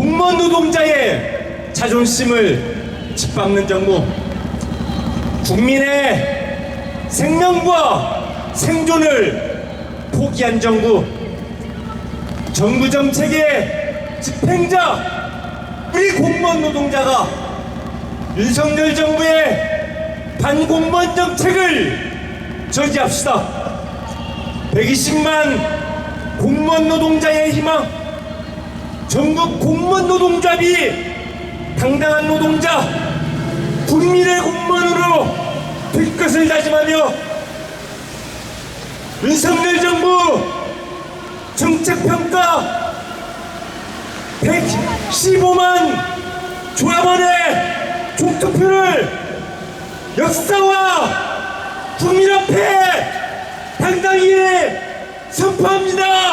공무원 노동자의 자존심을 짓밟는 정부 국민의 생명과 생존을 포기한 정부 정부 정책의 집행자 우리 공무원 노동자가 윤석열 정부의 반공무원 정책을 저지합시다. 120만 공무원 노동자의 희망 전국 공무원 노동조합이 당당한 노동자 국민의 공무원으로 될 것을 다짐하며 윤석열 정부 정책평가 115만 조합원의 종투표를 역사와 국민 앞에 당당히 선포합니다.